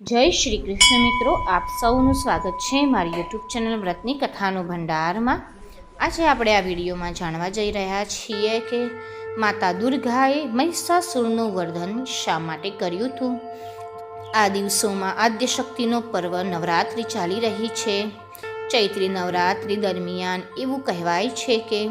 જય શ્રી કૃષ્ણ મિત્રો, આપ સૌનું સ્વાગત છે મારી યુટ્યુબ ચેનલ વ્રતની કથાનો ભંડારમાં. આજે આપણે આ વિડીયોમાં જાણવા જઈ રહ્યા છીએ કે માતા દુર્ગાએ મહિષાસુરનું વર્ધન શા માટે કર્યું હતું? આ દિવસોમાં આદ્ય શક્તિનો પર્વ નવરાત્રિ ચાલી રહી છે. ચૈત્રી નવરાત્રિ દરમિયાન એવું કહેવાય છે કે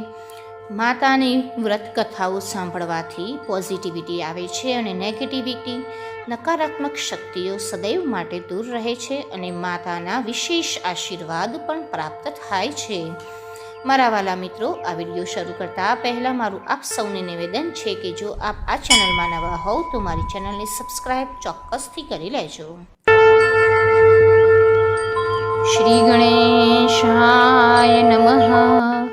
માતાની વ્રત કથાઓ સાંભળવાથી પોઝિટિવિટી આવે છે અને નેગેટિવિટી નકારાત્મક શક્તિઓ સદૈવ માટે દૂર રહે છે અને માતાના વિશેષ આશીર્વાદ પણ પ્રાપ્ત થાય છે. મારા વાલા મિત્રો, આ વીડિયો શરૂ કરતા પહેલાં મારું આપ સૌને નિવેદન છે કે જો આપ આ ચેનલમાં નવા હોવ તો મારી ચેનલને સબસ્ક્રાઈબ ચોક્કસથી કરી લેજો. શ્રી ગણેશાય નમઃ.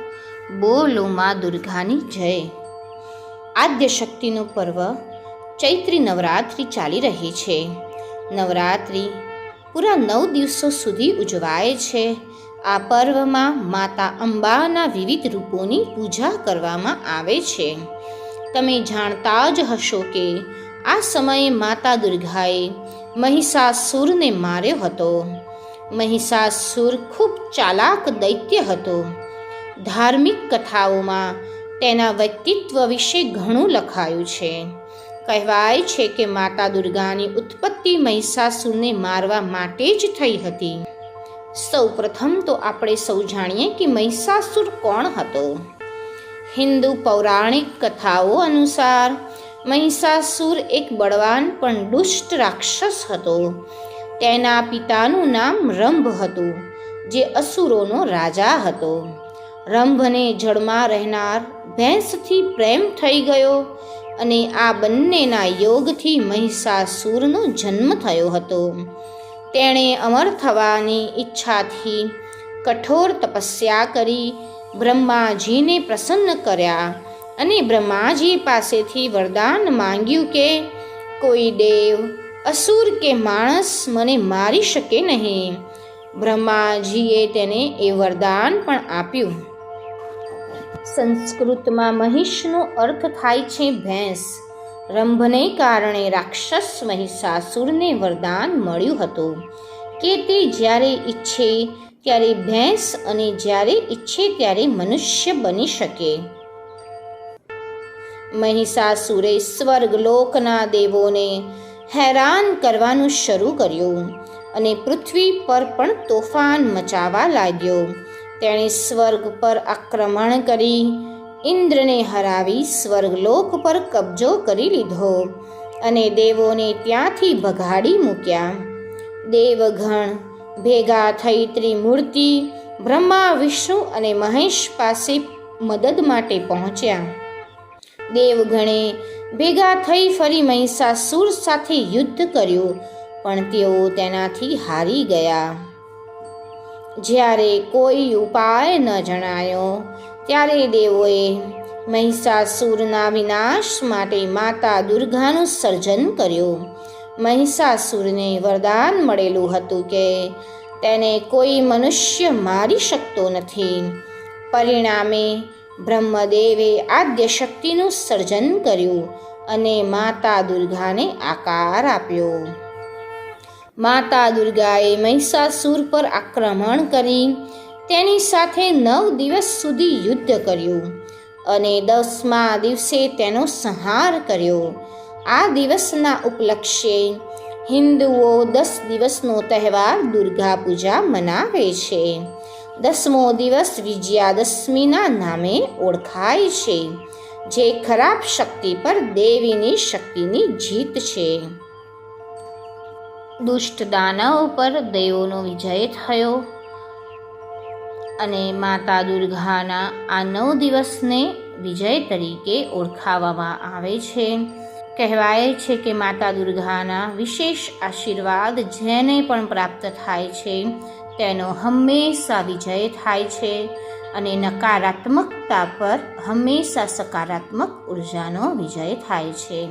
બોલો માં દુર્ગાની જય. આદ્ય શક્તિનું પર્વ ચૈત્રી નવરાત્રિ ચાલી રહી છે. નવરાત્રિ પૂરા નવ દિવસો સુધી ઉજવાય છે. આ પર્વમાં માતા અંબાના વિવિધ રૂપોની પૂજા કરવામાં આવે છે. તમે જાણતા જ હશો કે આ સમયે માતા દુર્ગાએ મહિષાસુરને માર્યો હતો. મહિષાસુર ખૂબ ચાલાક દૈત્ય હતો. ધાર્મિક કથાઓમાં તેના વ્યક્તિત્વ વિશે ઘણું લખાયું છે. કહેવાય છે કે માતા દુર્ગાની ઉત્પત્તિ મહિષાસુરને મારવા માટે જ થઈ હતી. સૌ પ્રથમ તો આપણે સૌ જાણીએ કે મહિષાસુર કોણ હતો. હિન્દુ પૌરાણિક કથાઓ અનુસાર મહિષાસુર એક બળવાન પણ દુષ્ટ રાક્ષસ હતો. તેના પિતાનું નામ રંભ હતું, જે અસુરોનો રાજા હતો. રંભને જળમાં રહેનાર ભેંસથી પ્રેમ થઈ ગયો અને આ બંનેના યોગથી મહિષાસુરનો જન્મ થયો હતો. તેણે અમર થવાની ઈચ્છાથી કઠોર તપસ્યા કરી, બ્રહ્માજીને પ્રસન્ન કર્યા અને બ્રહ્માજી પાસેથી વરદાન માંગ્યું કે, કોઈ દેવ, અસુર કે માણસ મને મારી શકે નહીં. બ્રહ્માજીએ તેને એ વરદાન પણ આપ્યું. સંસ્કૃતમાં મહિષનો અર્થ થાય છે ભેંસ. રંભને કારણે રાક્ષસ મહિષાસુરને વરદાન મળ્યું હતું. કે તે જ્યારે ઈચ્છે ત્યારે ભેંસ અને જ્યારે ઈચ્છે ત્યારે મનુષ્ય બની શકે. મહિષાસુરે સ્વર્ગલોકના દેવોને હેરાન કરવાનું શરૂ કર્યું અને પૃથ્વી પર પણ તોફાન મચાવા લાગ્યો. તેણે સ્વર્ગ પર આક્રમણ કરી. ઇન્દ્રને હરાવી સ્વર્ગલોક પર કબજો કરી લીધો અને દેવોને ત્યાંથી ભગાડી મૂક્યા. દેવગણ ભેગા થઈ ત્રિમૂર્તિ, બ્રહ્મા, વિષ્ણુ અને મહેશ પાસે મદદ માટે પહોંચ્યા. દેવગણે ભેગા થઈ ફરી મહિષાસુર સાથે યુદ્ધ કર્યું, પણ તેઓ તેનાથી હારી ગયા. જ્યારે કોઈ ઉપાય ન જણાયો, ત્યારે દેવોએ મહિષાસુરના વિનાશ માટે માતા દુર્ગાનું સર્જન કર્યું. મહિષાસુરને વરદાન મળેલું હતું કે તેને કોઈ મનુષ્ય મારી શકતો નથી. પરિણામે બ્રહ્મદેવે આદ્ય શક્તિનું સર્જન કર્યું અને માતા દુર્ગાને આકાર આપ્યો. માતા દુર્ગાએ મહિષાસુર પર આક્રમણ કરી. તેની સાથે નવ દિવસ સુધી યુદ્ધ કર્યું અને દસમા દિવસે તેનો સંહાર કર્યો. આ દિવસના ઉપલક્ષે હિન્દુઓ દસ દિવસનો તહેવાર દુર્ગા પૂજા મનાવે છે. દસમો દિવસ વિજયાદશમીના નામે ઓળખાય છે, જે ખરાબ શક્તિ પર દેવીની શક્તિની જીત છે. દુષ્ટ દાનવ પર દેવોનો વિજય થયો. અને માતા દુર્ગાના આ નવ દિવસને વિજય તરીકે ઓળખાવવામાં આવે છે. કહેવાય છે કે માતા દુર્ગાના વિશેષ આશીર્વાદ જેને પણ પ્રાપ્ત થાય છે, તેનો હંમેશા વિજય થાય છે અને નકારાત્મકતા પર હંમેશા સકારાત્મક ઉર્જાનો વિજય થાય છે.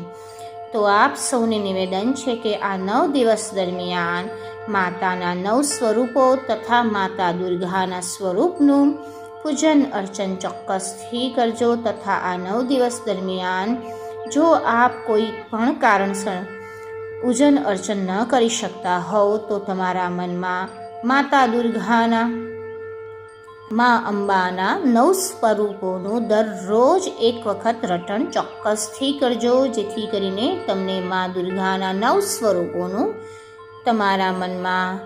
તો આપ સૌને નિવેદન છે કે આ નવ દિવસ દરમિયાન માતાના નવ સ્વરૂપો તથા માતા દુર્ગાના સ્વરૂપનું પૂજન અર્ચન ચોક્કસથી કરજો તથા આ નવ દિવસ દરમિયાન જો આપ કોઈ પણ કારણસર પૂજન અર્ચન ન કરી શકતા હોવ તો તમારા મનમાં માતા દુર્ગાના મા અંબાના નવ સ્વરૂપોનું દરરોજ એક વખત રટણ ચોક્કસથી કરજો, જેથી કરીને તમને મા દુર્ગાના નવ સ્વરૂપોનું તમારા મનમાં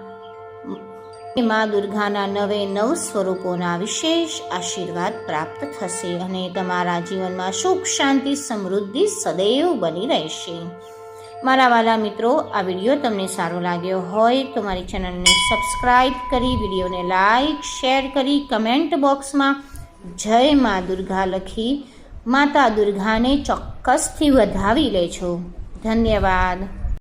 મા દુર્ગાના નવે નવ સ્વરૂપોના વિશેષ આશીર્વાદ પ્રાપ્ત થશે અને તમારા જીવનમાં સુખ, શાંતિ, સમૃદ્ધિ સદૈવ બની રહેશે. મારા વાલા મિત્રો, આ વીડિયો તમને સારો લાગ્યો હોય તો મારી ચેનલને સબસ્ક્રાઈબ કરી, વિડીયોને લાઈક શેર કરી, કમેન્ટ બોક્સમાં જય મા દુર્ગા લખી, માતા દુર્ગાને ચોક્કસથી વધાવી લેજો. ધન્યવાદ.